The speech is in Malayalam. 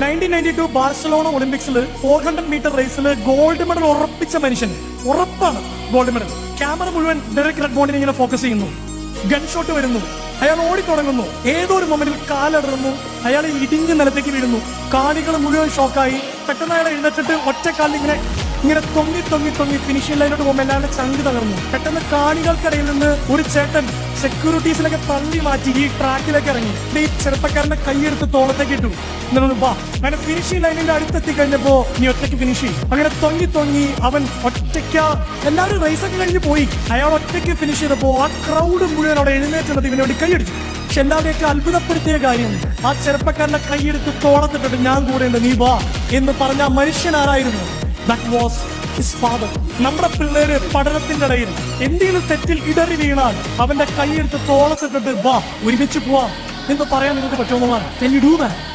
നയന്റീൻ നയന്റി ടു ബാർസലോണ ഒളിമ്പിക്സിൽ ഫോർ ഹൺഡ്രഡ് മീറ്റർ റേസിൽ ഗോൾഡ് മെഡൽ ഉറപ്പിച്ച മനുഷ്യൻ. ഉറപ്പാണ് ഗോൾഡ് മെഡൽ ക്യാമറ മുഴുവൻ ഡെറിക് റെഡ്ബോണ്ടിനെ ഇങ്ങനെ ഫോക്കസ് ചെയ്യുന്നു. ഗൺ ഷോട്ട് വരുന്നു. അയാൾ ഓടിത്തുടങ്ങുന്നു. ഏതോ ഒരു മൊമെന്റിൽ കാലിടറുന്നു അയാൾ ഇടിഞ്ഞ് നിലത്തേക്ക് വീഴുന്നു. കാണികൾ മുഴുവൻ ഷോക്കായി പെട്ടെന്ന് അയാൾ എഴുന്നേറ്റിട്ട് ഒറ്റക്കാലിൽ ഇങ്ങനെ ഇങ്ങനെ തൊങ്ങി തൊങ്ങി തൊങ്ങി ഫിനിഷിംഗ് ലൈനോട്ട് പോകുമ്പോൾ എല്ലാവരുടെ ചങ്ക് തകർന്നു. പെട്ടെന്ന് കാണികൾക്കിടയിൽ നിന്ന് ഒരു ചേട്ടൻ സെക്യൂരിറ്റീസിലൊക്കെ തള്ളി മാറ്റി ഈ ട്രാക്കിലേക്ക് ഇറങ്ങി. ഈ ചെറുപ്പക്കാരന്റെ കൈയെടുത്ത് തോളത്തേക്ക് ഇട്ടു. വാ. അങ്ങനെ ഫിനിഷിംഗ് ലൈനിന്റെ അടുത്തെത്തി കഴിഞ്ഞപ്പോ നീ ഒറ്റയ്ക്ക് ഫിനിഷ് ചെയ്യും. അങ്ങനെ തൊങ്ങി തൊങ്ങി അവൻ ഒറ്റയ്ക്ക എല്ലാവരും റേസൊക്കെ കഴിഞ്ഞ് പോയി. അയാൾ ഒറ്റയ്ക്ക് ഫിനിഷ് ചെയ്തപ്പോ ആ ക്രൗഡ് മുഴുവൻ അവിടെ എഴുന്നേറ്റുന്നത് ഇവന് വേണ്ടി കൈയടിച്ചു. പക്ഷെ എല്ലാവരെയൊക്കെ അത്ഭുതപ്പെടുത്തിയ കാര്യം ആ ചെറുപ്പക്കാരന്റെ കൈയെടുത്ത് തോളത്തിട്ടിട്ട് ഞാൻ കൂടെ ഉണ്ട്. നീ വാ എന്ന് പറഞ്ഞ മനുഷ്യനാരായിരുന്നു ദാറ്റ് വാസ് ഹിസ് ഫാദർ നമ്മുടെ പിള്ളേര് പഠനത്തിന്റെ ഇടയിൽ എന്തെങ്കിലും തെറ്റിൽ ഇടറി വീണാൽ അവന്റെ കൈയെടുത്ത് തോളത്തിട്ടിട്ട് വാ ഒരുമിച്ച് പോവാം എന്ന് പറയാൻ നിങ്ങൾക്ക് പറ്റുമോ do that?